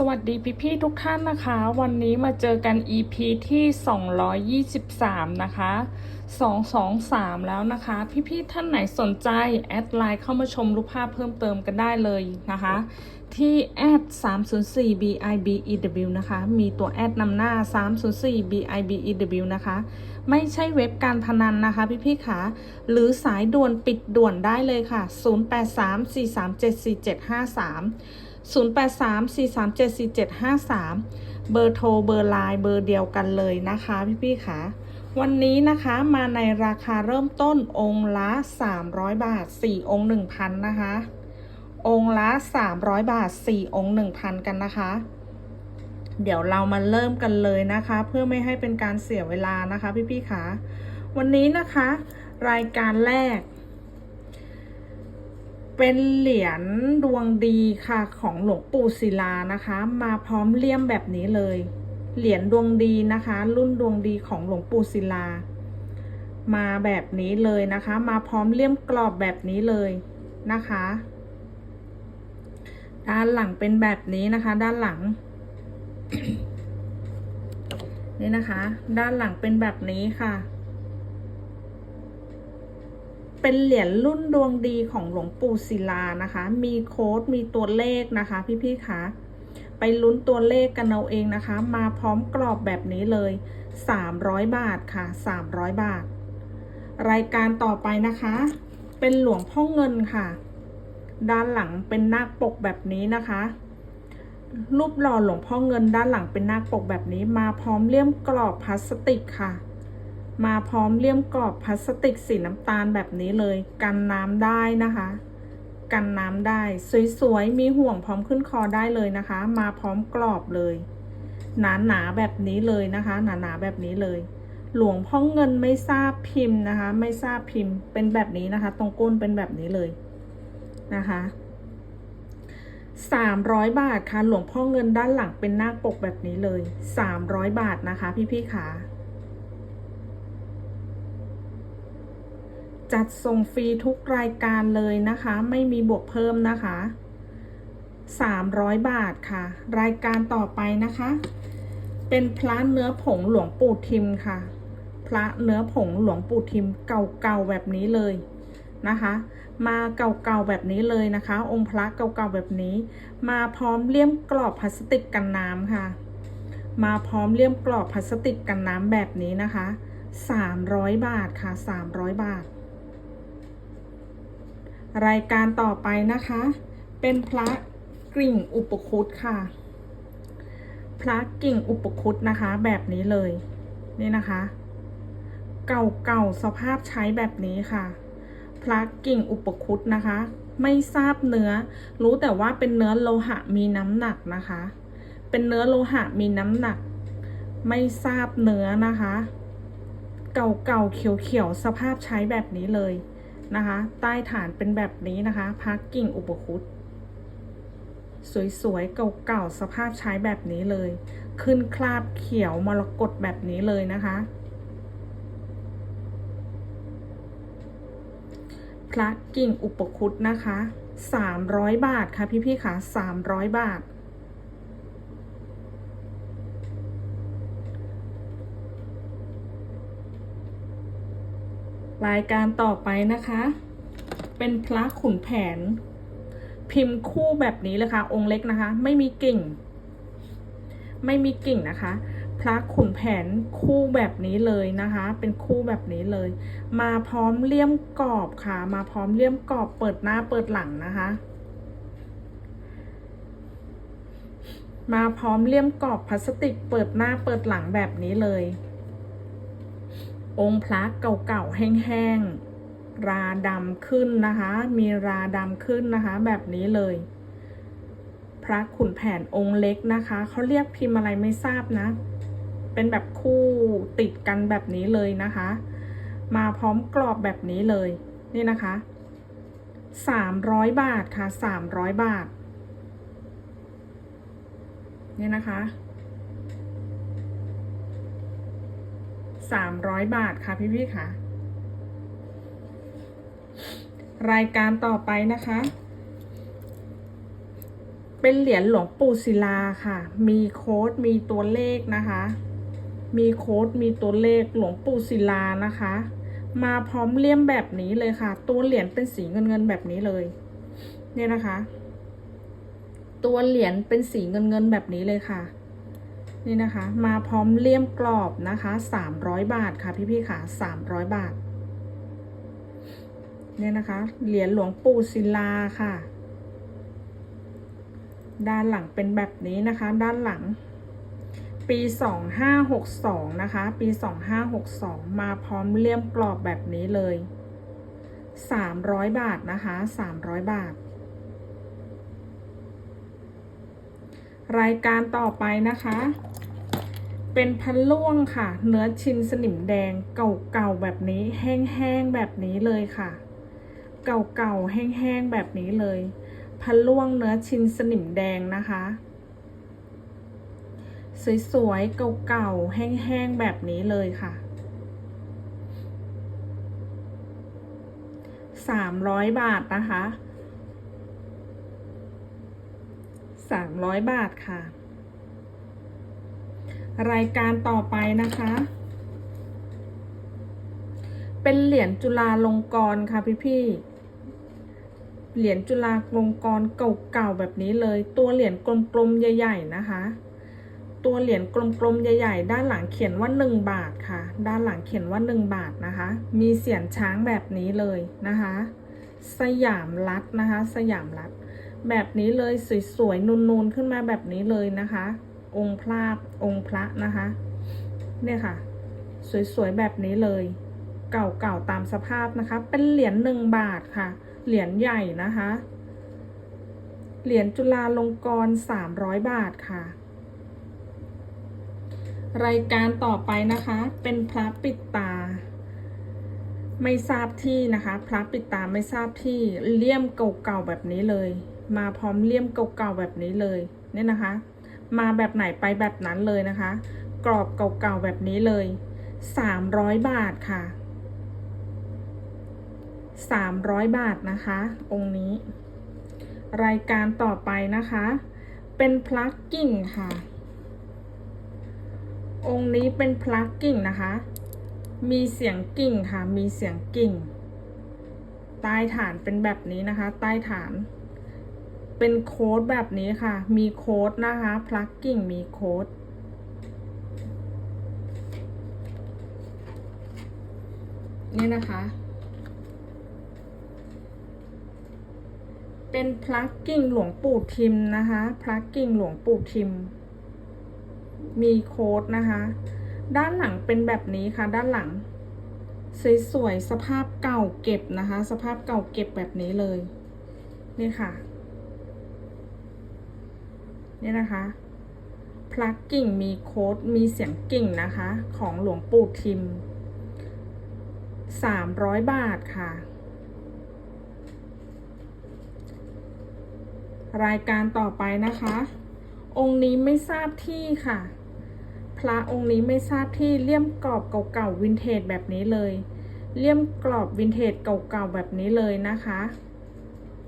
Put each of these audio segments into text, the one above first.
สวัสดีพี่ๆทุกท่านนะคะ วันนี้มาเจอกัน EP ที่ 223 นะคะ 223 แล้วนะคะ พี่ๆท่านไหนสนใจ แอดไลน์เข้ามาชมรูปภาพเพิ่มเติมกันได้เลยนะคะ ที่แอด304 bibew นะคะ มีตัวแอดนำหน้า 304 bibew นะคะ ไม่ใช่เว็บการพนันนะคะพี่ๆค่ะหรือสายด่วนปิดด่วนได้เลยค่ะ 0834374753 0834374753 เบอร์โทรเบอร์ไลน์เบอร์เดียวกันเลยนะคะพี่ๆค่ะ วันนี้นะคะมาในราคาเริ่มต้นองค์ละ 300 บาท 4 องค์ 1,000 นะคะ องค์ละ 300 บาท 4 องค์ 1,000 กันนะคะ เดี๋ยวเรามาเริ่มกันเลยนะคะ เพื่อไม่ให้เป็นการเสียเวลานะคะพี่ๆค่ะ วันนี้นะคะ รายการแรก เป็นเหรียญดวงดีค่ะของหลวงปู่ศิลานะคะ มาพร้อมเลี่ยมแบบนี้เลย เหรียญดวงดีนะคะ รุ่นดวงดีของหลวงปู่ศิลา มาแบบนี้เลยนะคะ มาพร้อมเลี่ยมกรอบแบบนี้เลยนะคะ ด้านหลังเป็นแบบนี้นะคะ ด้านหลัง นี่นะคะ ด้านหลังเป็นแบบนี้ค่ะ เป็นเหรียญรุ่นดวงดีของหลวงปู่ศิลานะคะ มีโค้ดมีตัวเลขนะคะ พี่ๆคะไปลุ้นตัวเลขกันเอาเองนะคะ มาพร้อมกรอบแบบนี้เลย 300 บาทค่ะ 300 บาท รายการต่อไปนะคะ เป็นหลวงพ่อเงินค่ะ ด้านหลังเป็นนาคปกแบบนี้นะคะ รูปหล่อหลวงพ่อเงินด้านหลังเป็นนาคปกแบบนี้มาพร้อมเลี่ยมกรอบพลาสติกค่ะ มาพร้อมเลี่ยมกรอบพลาสติกสีน้ำตาลแบบนี้เลย กันน้ำได้นะคะ กันน้ำได้ สวยๆ มีห่วงพร้อมขึ้นคอได้เลยนะคะ มาพร้อมกรอบเลย หนาๆแบบนี้เลยนะคะ หนาๆแบบนี้เลย หลวงพ่อเงินไม่ทราบพิมพ์นะคะ ไม่ทราบพิมพ์ เป็นแบบนี้นะคะ ตรงก้นเป็นแบบนี้เลยนะคะสามร้อยบาทค่ะ หลวงพ่อเงินด้านหลังเป็นหน้าปกแบบนี้เลยสามร้อยบาทนะคะ พี่ๆค่ะ จัดส่งฟรีทุกรายการเลยนะคะ ไม่มีบวกเพิ่มนะคะ 300 บาทค่ะ รายการต่อไปนะคะ เป็นพระเนื้อผงหลวงปู่ทิมค่ะ พระเนื้อผงหลวงปู่ทิมเก่าๆแบบนี้เลยนะคะ มาเก่าๆแบบนี้เลยนะคะ องค์พระเก่าๆแบบนี้ มาพร้อมเลี่ยมกรอบพลาสติกกันน้ำค่ะ มาพร้อมเลี่ยมกรอบพลาสติกกันน้ำแบบนี้นะคะ 300 บาทค่ะ 300 บาท รายการต่อไปนะคะ เป็นพระกิ่งอุปคุตค่ะ พระกิ่งอุปคุตนะคะ แบบนี้เลย นี่นะคะ เก่าๆสภาพใช้แบบนี้ค่ะ พระกิ่งอุปคุตนะคะ ไม่ทราบเนื้อ รู้แต่ว่าเป็นเนื้อโลหะมีน้ำหนักนะคะ เป็นเนื้อโลหะมีน้ำหนัก ไม่ทราบเนื้อนะคะ เก่าๆเขียวๆสภาพใช้แบบนี้เลย นะคะ ใต้ฐานเป็นแบบนี้นะคะ พักกิ่งอุปคุตสวยๆ เก่าๆ สภาพใช้แบบนี้เลย ขึ้นคราบเขียวมรกตแบบนี้เลยนะคะ พระกิ่งอุปคุตนะคะ 300 บาทค่ะพี่ๆค่ะ300 บาท รายการต่อไปนะคะ เป็นพระขุนแผน พิมพ์คู่แบบนี้เลยค่ะ องค์เล็กนะคะ ไม่มีกิ่ง ไม่มีกิ่งนะคะ พระขุนแผนคู่แบบนี้เลยนะคะ เป็นคู่แบบนี้เลย มาพร้อมเลี่ยมกรอบค่ะ มาพร้อมเลี่ยมกรอบเปิดหน้าเปิดหลังนะคะ มาพร้อมเลี่ยมกรอบพลาสติกเปิดหน้าเปิดหลังแบบนี้เลย องค์พระเก่าๆแห้งๆ ราดำขึ้นนะคะ มีราดำขึ้นนะคะ แบบนี้เลย พระขุนแผนองค์เล็กนะคะ เขาเรียกพิมพ์อะไรไม่ทราบนะ เป็นแบบคู่ติดกันแบบนี้เลยนะคะ มาพร้อมกรอบแบบนี้เลย นี่นะคะสามร้อยบาทค่ะสามร้อยบาทนี่นะคะ สามร้อยบาทค่ะพี่พี่ค่ะ รายการต่อไปนะคะ เป็นเหรียญหลวงปู่ศิลาค่ะ มีโค้ดมีตัวเลขนะคะ มีโค้ดมีตัวเลขหลวงปู่ศิลานะคะ มาพร้อมเลี่ยมแบบนี้เลยค่ะ ตัวเหรียญเป็นสีเงินเงินแบบนี้เลย เนี่ยนะคะ ตัวเหรียญเป็นสีเงินเงินแบบนี้เลยค่ะ นี่นะคะ มาพร้อมเลี่ยมกรอบนะคะสามร้อยบาทค่ะพี่ๆค่ะสามร้อยบาท เนี่ยนะคะ เหรียญหลวงปู่ศิลาค่ะ ด้านหลังเป็นแบบนี้นะคะ ด้านหลัง ปีสองห้าหกสองนะคะ ปีสองห้าหกสองมาพร้อมเลี่ยมกรอบแบบนี้เลยสามร้อยบาทนะคะสามร้อยบาทรายการต่อไปนะคะ เป็นพันล่วงค่ะ เนื้อชิ้นสนิมแดงเก่าๆแบบนี้ แห้งๆแบบนี้เลยค่ะ เก่าๆแห้งๆแบบนี้เลย พันล่วงเนื้อชิ้นสนิมแดงนะคะ สวยๆเก่าๆแห้งๆแบบนี้เลยค่ะสามร้อยบาทนะคะสามร้อยบาทค่ะ รายการต่อไปนะคะ เป็นเหรียญจุฬาลงกรณ์ค่ะพี่พี่ๆเหรียญจุฬาลงกรณ์เก่าๆแบบนี้เลย ตัวเหรียญกลมๆใหญ่ ๆ นะคะ ตัวเหรียญกลมๆใหญ่ ๆ ด้านหลังเขียนว่า 1 บาทค่ะ ด้านหลังเขียนว่า 1 บาทนะคะ มีเสียนช้างแบบนี้เลยนะคะ สยามรัฐนะคะ สยามรัฐแบบนี้เลยสวยๆนูนๆขึ้นมาแบบนี้เลยนะคะ องค์พระองค์พระนะคะ เนี่ยค่ะ สวยๆแบบนี้เลย เก่าๆตามสภาพนะคะ เป็นเหรียญหนึ่งบาทค่ะ เหรียญใหญ่นะคะ เหรียญจุฬาลงกรณ์สามร้อยบาทค่ะ รายการต่อไปนะคะ เป็นพระปิดตา ไม่ทราบที่นะคะ พระปิดตาไม่ทราบที่เลี่ยมเก่าๆแบบนี้เลย มาพร้อมเลี่ยมเก่าๆแบบนี้เลย เนี่ยนะคะ มาแบบไหนไปแบบนั้นเลยนะคะ กรอบเก่าๆแบบนี้เลย 300 บาทค่ะ 300 บาทนะคะ องค์นี้ รายการต่อไปนะคะ เป็นพลักกิ่งค่ะ องค์นี้เป็นพลักกิ่งนะคะ มีเสียงกิ่งค่ะ มีเสียงกิ่ง ใต้ฐานเป็นแบบนี้นะคะ ใต้ฐาน เป็นโค้ดแบบนี้ค่ะ มีโค้ดนะคะพลักกิ่งมีโค้ดนี่นะคะ เป็นพลักกิ่งหลวงปู่ทิมนะคะพลักกิ่งหลวงปู่ทิม มีโค้ดนะคะ ด้านหลังเป็นแบบนี้ค่ะ ด้านหลังสวยๆสภาพเก่าเก็บนะคะ สภาพเก่าเก็บแบบนี้เลย นี่ค่ะ นี่นะคะพลักกิ่งมีโค้ดมีเสียงกิ่งนะคะ ของหลวงปู่ทิมสามร้อยบาทค่ะ รายการต่อไปนะคะ องค์นี้ไม่ทราบที่ค่ะ พระองค์นี้ไม่ทราบที่เลี่ยมกรอบเก่าๆวินเทจแบบนี้เลย เลี่ยมกรอบวินเทจเก่าๆแบบนี้เลยนะคะ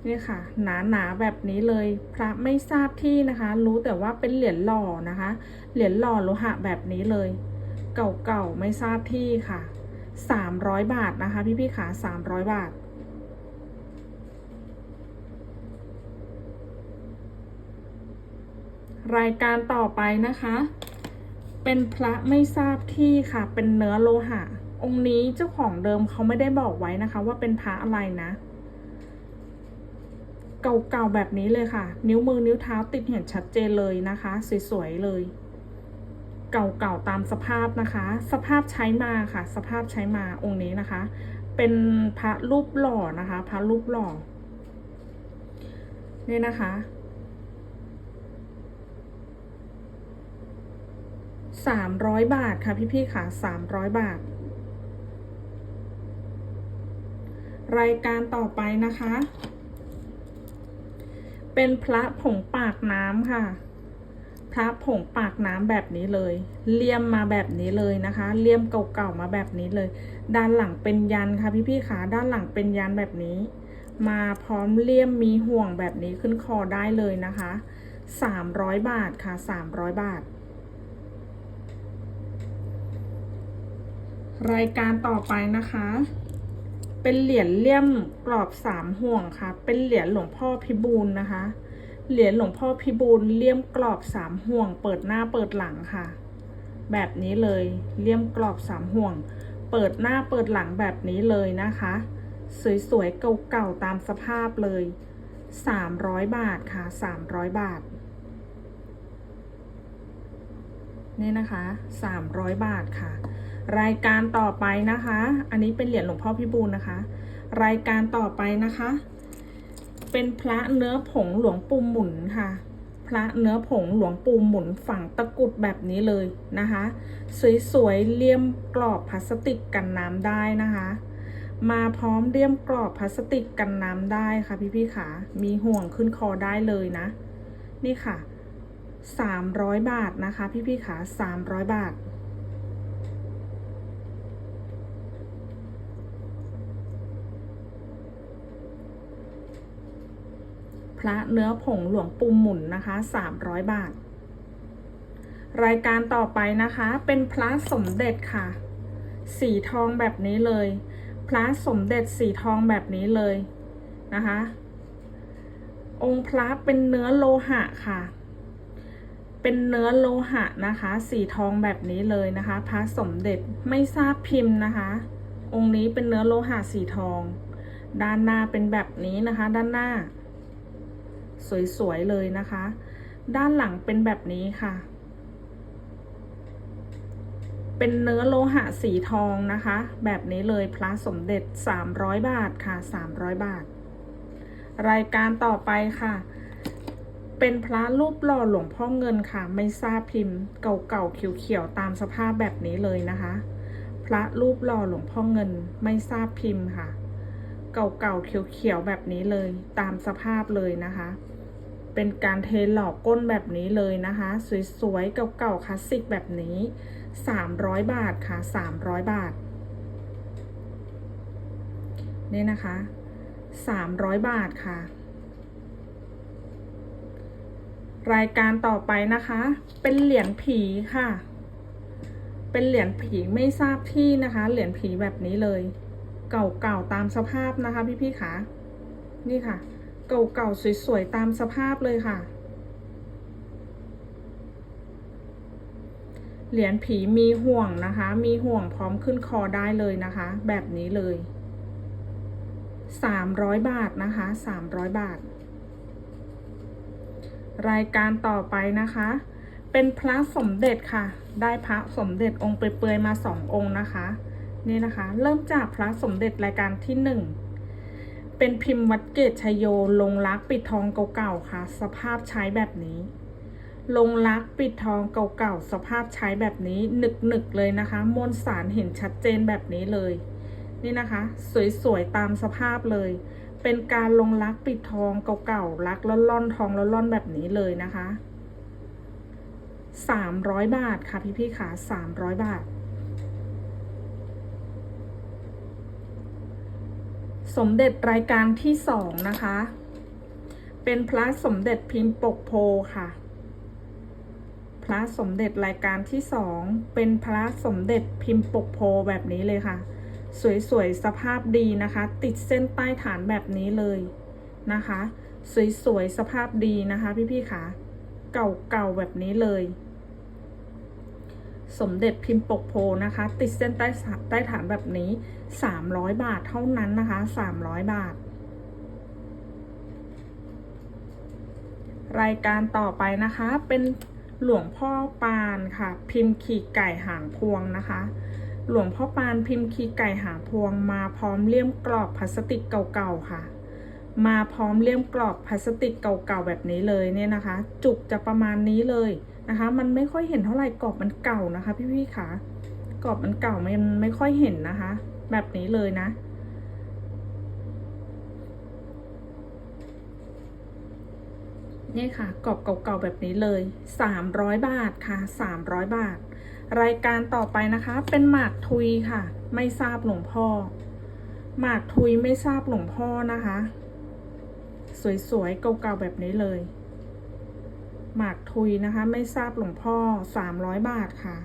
นี่ค่ะ หนาๆแบบนี้เลย พระไม่ทราบที่นะคะ รู้แต่ว่าเป็นเหรียญหล่อนะคะ เหรียญหล่อโลหะแบบนี้เลย เก่าๆไม่ทราบที่ค่ะสามร้อยบาทนะคะ พี่ๆขาสามร้อยบาทรายการต่อไปนะคะ เป็นพระไม่ทราบที่ค่ะ เป็นเนื้อโลหะ องค์นี้เจ้าของเดิมเขาไม่ได้บอกไว้นะคะ ว่าเป็นพระอะไรนะ เก่าๆแบบนี้เลยค่ะ นิ้วมือนิ้วเท้าติดเห็นชัดเจนเลยนะคะ สวยๆเลย เก่าๆตามสภาพนะคะ สภาพใช้มาค่ะ สภาพใช้มาองค์นี้นะคะ เป็นพระรูปหล่อนะคะ พระรูปหล่อเนี่ยนะคะ สามร้อยบาทค่ะพี่ๆค่ะสามร้อยบาท รายการต่อไปนะคะ เป็นพระผงปากน้ำค่ะ พระผงปากน้ำแบบนี้เลย เลี่ยมมาแบบนี้เลยนะคะ เลี่ยมเก่าๆมาแบบนี้เลย ด้านหลังเป็นยันค่ะพี่ๆค่ะด้านหลังเป็นยันแบบนี้ มาพร้อมเลี่ยมมีห่วงแบบนี้ขึ้นคอได้เลยนะคะสามร้อยบาทค่ะสามร้อยบาท รายการต่อไปนะคะ เป็นเหรียญเลี่ยมกรอบสามห่วงค่ะ เป็นเหรียญหลวงพ่อพิบูลนะคะ เหรียญหลวงพ่อพิบูลเลี่ยมกรอบสามห่วง เปิดหน้าเปิดหลังค่ะ แบบนี้เลยเลี่ยมกรอบสามห่วง เปิดหน้าเปิดหลังแบบนี้เลยนะคะ สวยๆเก่าๆตามสภาพเลยสามร้อยบาทค่ะสามร้อยบาทนี่นะคะสามร้อยบาทค่ะ รายการต่อไปนะคะ อันนี้เป็นเหรียญหลวงพ่อพิบูลนะคะ รายการต่อไปนะคะ เป็นพระเนื้อผงหลวงปู่หมุนค่ะ พระเนื้อผงหลวงปู่หมุนฝังตะกรุดแบบนี้เลยนะคะ สวยๆเลี่ยมกรอบพลาสติกกันน้ำได้นะคะ มาพร้อมเลี่ยมกรอบพลาสติกกันน้ำได้ค่ะพี่ๆขามีห่วงขึ้นคอได้เลยนะ นี่ค่ะ 300 บาทนะคะ พี่ๆขา300 บาท ระเนื้อผงหลวงปู่หมุนนะคะ 300 บาท รายการต่อไปนะคะ เป็นพระสมเด็จค่ะ สีทองแบบนี้เลย พระสมเด็จสีทองแบบนี้เลยนะคะ องค์พระเป็นเนื้อโลหะค่ะ เป็นเนื้อโลหะนะคะ สีทองแบบนี้เลยนะคะ พระสมเด็จไม่ทราบพิมพ์นะคะ องค์นี้เป็นเนื้อโลหะสีทอง ด้านหน้าเป็นแบบนี้นะคะ ด้านหน้า สวยๆเลยนะคะ ด้านหลังเป็นแบบนี้ค่ะ เป็นเนื้อโลหะสีทองนะคะ แบบนี้เลยพระสมเด็จ 300 บาทค่ะ 300 บาท รายการต่อไปค่ะ เป็นพระรูปหล่อหลวงพ่อเงินค่ะ ไม่ทราบพิมพ์เก่าๆเขียวๆตามสภาพแบบนี้เลยนะคะพระรูปหล่อหลวงพ่อเงินไม่ทราบพิมพ์ค่ะ เก่าๆเขียวๆแบบนี้เลยตามสภาพเลยนะคะ เป็นการเทหลอกก้นแบบนี้เลยนะคะ สวยๆเก่าๆคลาสสิกแบบนี้ 300 บาทค่ะ 300 บาท นี่นะคะ 300 บาทค่ะ รายการต่อไปนะคะ เป็นเหรียญผีค่ะ เป็นเหรียญผีไม่ทราบที่นะคะ เหรียญผีแบบนี้เลย เก่าๆตามสภาพนะคะพี่ๆคะนี่ค่ะ เก่าๆ สวยๆ ตามสภาพเลยค่ะ เหรียญผีมีห่วงนะคะ มีห่วงพร้อมขึ้นคอได้เลยนะคะ แบบนี้เลย 300 บาทนะคะ 300 บาท รายการต่อไปนะคะ เป็นพระสมเด็จค่ะ ได้พระสมเด็จองค์เปรยๆมาสององค์นะคะ นี่นะคะ เริ่มจากพระสมเด็จรายการที่หนึ่ง เป็นพิมพ์วัดเกตชยโยลงรักปิดทองเก่าๆค่ะ สภาพใช้แบบนี้ ลงรักปิดทองเก่าๆสภาพใช้แบบนี้หนึกๆเลยนะคะมวลสารเห็นชัดเจนแบบนี้เลย นี่นะคะ สวยๆตามสภาพเลย เป็นการลงรักปิดทองเก่าๆรักล่อนๆทองล่อนๆแบบนี้เลยนะคะสามร้อยบาทค่ะพี่ๆค่ะสามร้อยบาท สมเด็จรายการที่สองนะคะ เป็นพระสมเด็จพิมพ์ปกโพค่ะ พระสมเด็จรายการที่สองเป็นพระสมเด็จพิมพ์ปกโพแบบนี้เลยค่ะ สวยๆสภาพดีนะคะ ติดเส้นใต้ฐานแบบนี้เลยนะคะ สวยๆสภาพดีนะคะ พี่ๆค่ะ เก่าๆแบบนี้เลย สมเด็จพิมพ์ปกโพนะคะ ติดเส้นใต้ใต้ฐานแบบนี้ 300 บาทเท่านั้นนะคะ 300 บาท รายการต่อไปนะคะเป็นหลวงพ่อปานค่ะ พิมพ์ขีไก่หางพวงนะคะ หลวงพ่อปานพิมพ์ขีไก่หางพวง มาพร้อมเลี่ยมกรอบพลาสติกเก่าๆค่ะ มาพร้อมเลี่ยมกรอบพลาสติกเก่าๆแบบนี้เลยเนี่ยนะคะ จุกจะประมาณนี้เลย นะคะ มันไม่ค่อยเห็นเท่าไหร่กรอบมันเก่านะคะ พี่ๆค่ะกรอบมันเก่ามันไม่ค่อยเห็นนะคะ แบบนี้เลยนะ นี่ค่ะกรอบเก่าๆแบบนี้เลย 300 บาทค่ะ 300 บาท รายการต่อไปนะคะ เป็นหมากทุยค่ะ ไม่ทราบหลวงพ่อ หมากทุยไม่ทราบหลวงพ่อนะคะ สวยๆเก่าๆแบบนี้เลย หมากทุยนะคะ ไม่ทราบหลวงพ่อสามร้อยบาทค่ะ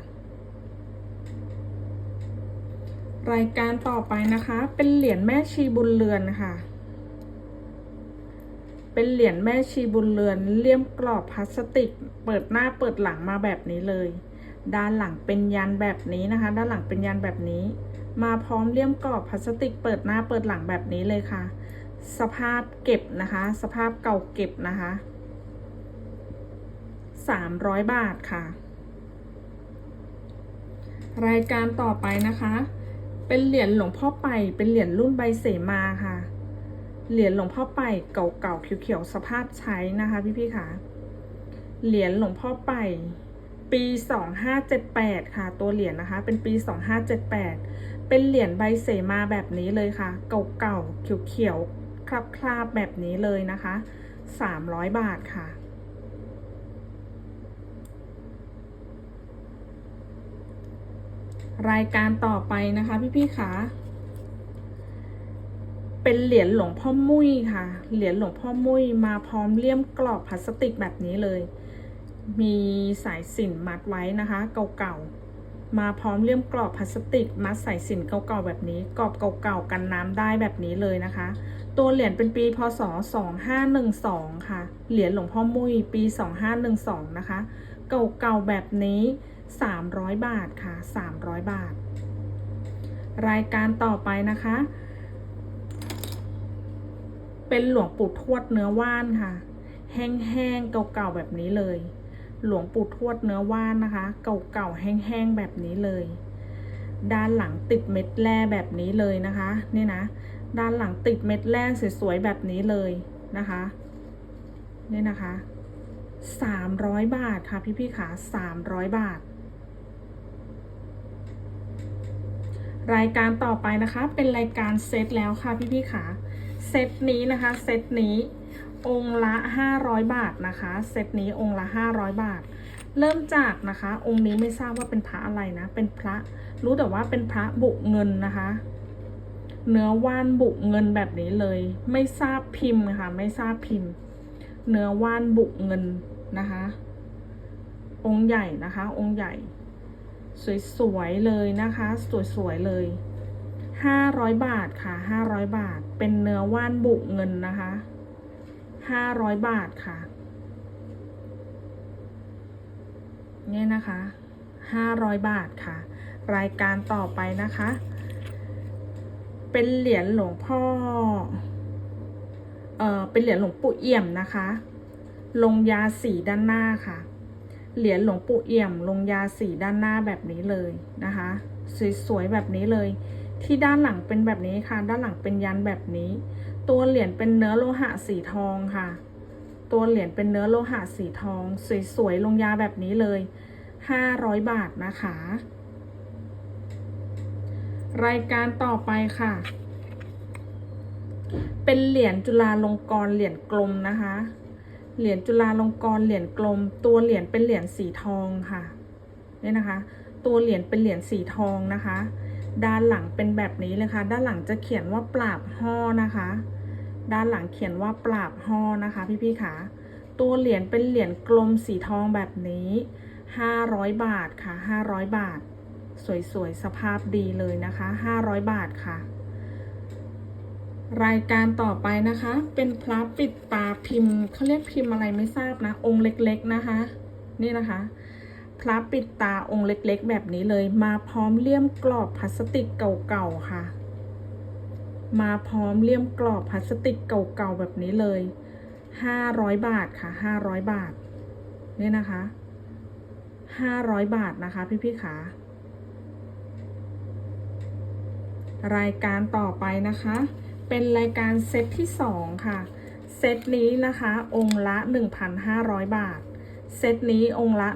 รายการต่อไปนะคะ เป็นเหรียญแม่ชีบุญเรือนค่ะ เป็นเหรียญแม่ชีบุญเรือนเลี่ยมกรอบพลาสติก เปิดหน้าเปิดหลังมาแบบนี้เลย ด้านหลังเป็นยันแบบนี้นะคะ ด้านหลังเป็นยันแบบนี้ มาพร้อมเลี่ยมกรอบพลาสติก เปิดหน้าเปิดหลังแบบนี้เลยค่ะ สภาพเก็บนะคะ สภาพเก่าเก็บนะคะ สามร้อยบาทค่ะ รายการต่อไปนะคะ เป็นเหรียญหลวงพ่อไปเป็นเหรียญรุ่นใบเสมาค่ะ เหรียญหลวงพ่อไปเก่าๆเขียวๆสภาพใช้นะคะพี่ๆค่ะ เหรียญหลวงพ่อไปปีสองห้าเจ็ดแปดค่ะ ตัวเหรียญนะคะ เป็นปีสองห้าเจ็ดแปดเป็นเหรียญใบเสมาแบบนี้เลยค่ะ เก่าๆเขียวๆคราบๆแบบนี้เลยนะคะสามร้อยบาทค่ะ รายการต่อไปนะคะพี่ๆค่ะเป็นเหรียญหลวงพ่อมุ้ยค่ะ เหรียญหลวงพ่อมุ้ยมาพร้อมเลี่ยมกรอบพลาสติกแบบนี้เลย มีสายสินมัดไว้นะคะ เก่าๆ มาพร้อมเลี่ยมกรอบพลาสติก มัดสายสินเก่าๆแบบนี้ กรอบเก่าๆกันน้ำได้แบบนี้เลยนะคะ ตัวเหรียญเป็นปีพศ 2512 ค่ะ เหรียญหลวงพ่อมุ้ยปี 2512 นะคะ เก่าๆแบบนี้ 300 บาทค่ะ 300 บาท รายการต่อไปนะคะ เป็นหลวงปู่ทวดเนื้อว่านค่ะ แห้งๆเก่าๆแบบนี้เลย หลวงปู่ทวดเนื้อว่านนะคะ เก่าๆแห้งๆแบบนี้เลย ด้านหลังติดเม็ดแร่แบบนี้เลยนะคะนี่นะ ด้านหลังติดเม็ดแร่สวยๆแบบนี้เลยนะคะนี่นะคะสามร้อยบาทค่ะพี่ๆขาสามร้อยบาท รายการต่อไปนะคะ เป็นรายการเซตแล้วค่ะพี่ๆขาเซตนี้นะคะ เซตนี้องค์ละ 500 บาทนะคะ เซตนี้องค์ละ 500 บาท เริ่มจากนะคะ องค์นี้ไม่ทราบว่าเป็นพระอะไรนะ เป็นพระ รู้แต่ว่าเป็นพระบุเงินนะคะ เนื้อว่านบุเงินแบบนี้เลย ไม่ทราบพิมพ์ค่ะไม่ทราบพิมพ์ เนื้อว่านบุเงินนะคะ องค์ใหญ่นะคะ องค์ใหญ่ สวยๆเลยนะคะ สวยๆเลยห้าร้อยบาทค่ะห้าร้อยบาท เป็นเนื้อว่านบุเงินนะคะห้าร้อยบาทค่ะ เนี่ยนะคะห้าร้อยบาทค่ะ รายการต่อไปนะคะ เป็นเหรียญหลวงพ่อ เอ่อ เป็นเหรียญหลวงปู่เอี่ยมนะคะ ลงยาสีด้านหน้าค่ะ เหรียญหลวงปู่เอี่ยมลงยาสีด้านหน้าแบบนี้เลยนะคะ สวยๆแบบนี้เลย ที่ด้านหลังเป็นแบบนี้ค่ะ ด้านหลังเป็นยันแบบนี้ ตัวเหรียญเป็นเนื้อโลหะสีทองค่ะ ตัวเหรียญเป็นเนื้อโลหะสีทอง สวยๆลงยาแบบนี้เลย 500 บาทนะคะ รายการต่อไปค่ะ เป็นเหรียญจุฬาลงกรณ์เหรียญกลมนะคะ เหรียญจุฬาลงกรณ์เหรียญกลม ตัวเหรียญเป็นเหรียญสีทองค่ะนี่นะคะ ตัวเหรียญเป็นเหรียญสีทองนะคะ ด้านหลังเป็นแบบนี้เลยค่ะ ด้านหลังจะเขียนว่าปราบห่อนะคะ ด้านหลังเขียนว่าปราบห่อนะคะ พี่ๆค่ะ ตัวเหรียญเป็นเหรียญกลมสีทองแบบนี้ 500 บาทค่ะ 500 บาท สวยๆสภาพดีเลยนะคะ 500 บาทค่ะ รายการต่อไปนะคะ เป็นพระปิดตาพิมพ์เขาเรียกพิมพ์อะไรไม่ทราบนะ องค์เล็กๆนะคะ นี่นะคะ พระปิดตาองค์เล็กๆ แบบนี้เลยมาพร้อมเลี่ยมกรอบพลาสติกเก่าๆค่ะ มาพร้อมเลี่ยมกรอบพลาสติกเก่าๆแบบนี้เลย500บาทค่ะ500บาทนี่นะคะ500บาทนะคะ พี่ๆค่ะรายการต่อไปนะคะ เป็นรายการเซตที่ 2 ค่ะ เซตนี้นะคะ องค์ละ 1,500 บาท เซตนี้องค์ละ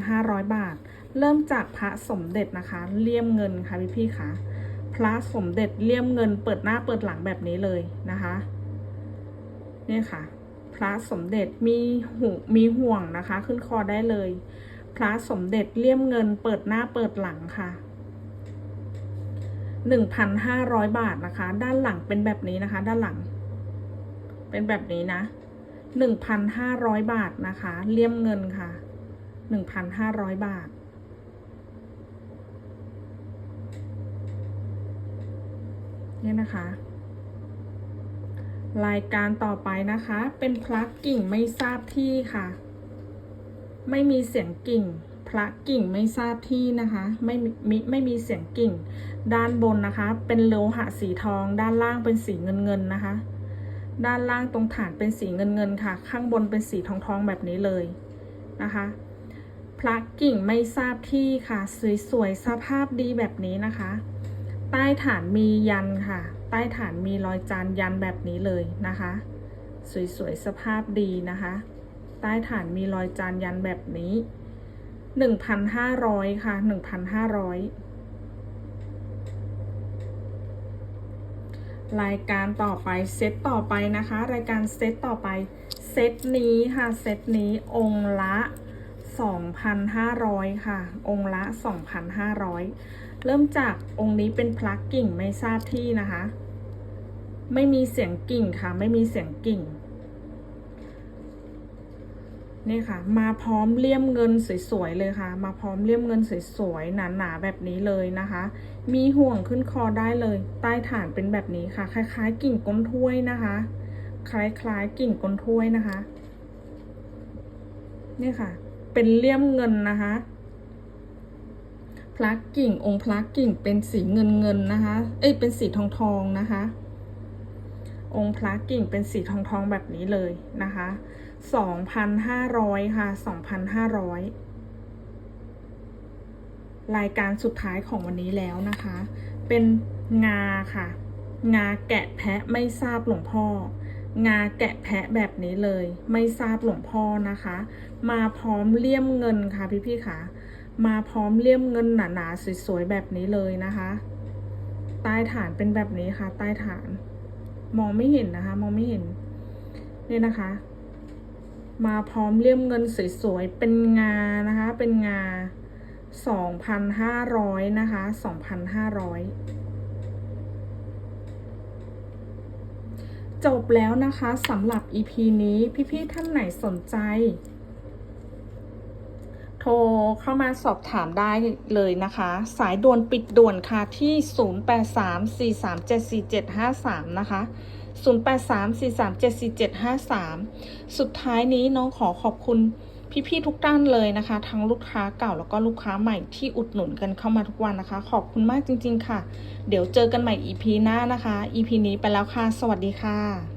1,500 บาท เริ่มจากพระสมเด็จนะคะ เลี่ยมเงินค่ะพี่ๆค่ะพระสมเด็จเลี่ยมเงินเปิดหน้าเปิดหลังแบบนี้เลยนะคะเนี่ยค่ะ พระสมเด็จมีหูมีห่วงนะคะ ขึ้นคอได้เลย พระสมเด็จเลี่ยมเงินเปิดหน้าเปิดหลังค่ะ 1,500 บาทนะคะ ด้านหลังเป็นแบบนี้นะคะ ด้านหลัง เป็นแบบนี้นะหนึ่งพันห้าร้อยบาทนะคะ เลี่ยมเงินค่ะหนึ่งพันห้าร้อยบาท เนี่ยนะคะ รายการต่อไปนะคะ เป็นพลักกิ่งไม่ทราบที่ค่ะ ไม่มีเสียงกิ่ง พระกิ่งไม่ทราบที่นะคะ ไม่มีมิไม่มีเสียงกิ่ง ด้านบนนะคะ เป็นโลหะสีทอง ด้านล่างเป็นสีเงินเงินนะคะ ด้านล่างตรงฐานเป็นสีเงินเงินค่ะ ข้างบนเป็นสีทองทองแบบนี้เลยนะคะ พระกิ่งไม่ทราบที่ค่ะ สวยๆสภาพดีแบบนี้นะคะ ใต้ฐานมียันค่ะ ใต้ฐานมีรอยจานยันแบบนี้เลยนะคะ สวยๆสภาพดีนะคะ ใต้ฐานมีรอยจานยันแบบนี้ หนึ่งพันห้าร้อยค่ะหนึ่งพันห้าร้อยรายการต่อไปเซตต่อไปนะคะ รายการเซตต่อไปเซตนี้ค่ะเซตนี้องค์ละ 2,500 ค่ะ องค์ละ 2,500 เริ่มจากองค์นี้เป็นพลักกิ่งไม่ทราบที่นะคะ ไม่มีเสียงกิ่งค่ะ ไม่มีเสียงกิ่ง นี่ค่ะ มาพร้อมเลี่ยมเงินสวยๆเลยค่ะ มาพร้อมเลี่ยมเงินสวยๆหนาๆแบบนี้เลยนะคะ มีห่วงขึ้นคอได้เลย ใต้ฐานเป็นแบบนี้ค่ะ คล้าย ๆ กิ่งก้นถ้วยนะคะ คล้ายๆกิ่งก้นถ้วยนะคะนี่ค่ะ เป็นเลี่ยมเงินนะคะพลักกิ่งองค์พลักกิ่งเป็นสีเงินเงินๆนะคะ เอ้ยเป็นสีทองทองนะคะ องค์พระกิ่งเป็นสีทองทองแบบนี้เลยนะคะ สองพันห้าร้อยค่ะสองพันห้าร้อยรายการสุดท้ายของวันนี้แล้วนะคะ เป็นงาค่ะ งาแกะแพะไม่ทราบหลวงพ่อ งาแกะแพะแบบนี้เลย ไม่ทราบหลวงพ่อนะคะ มาพร้อมเลี่ยมเงินค่ะพี่ๆค่ะ มาพร้อมเลี่ยมเงินหนาๆสวยๆแบบนี้เลยนะคะใต้ฐานเป็นแบบนี้ค่ะ ใต้ฐาน มองไม่เห็นนะคะ มองไม่เห็น นี่นะคะ มาพร้อมเลี่ยมเงินสวยๆ เป็นงานะคะ เป็นงา 2,500 นะคะ 2,500 จบแล้วนะคะสำหรับ EP นี้พี่ๆท่านไหนสนใจ โทรเข้ามาสอบถามได้เลยนะคะ สายด่วนปิดด่วนค่ะที่ 0834374753 นะคะ 0834374753 สุดท้ายนี้น้องขอขอบคุณพี่ๆทุกท่านเลยนะคะ ทั้งลูกค้าเก่าแล้วก็ลูกค้าใหม่ที่อุดหนุนกันเข้ามาทุกวันนะคะ ขอบคุณมากจริง ๆ ค่ะ เดี๋ยวเจอกันใหม่ EP หน้านะคะ EP นี้ไปแล้วค่ะ สวัสดีค่ะ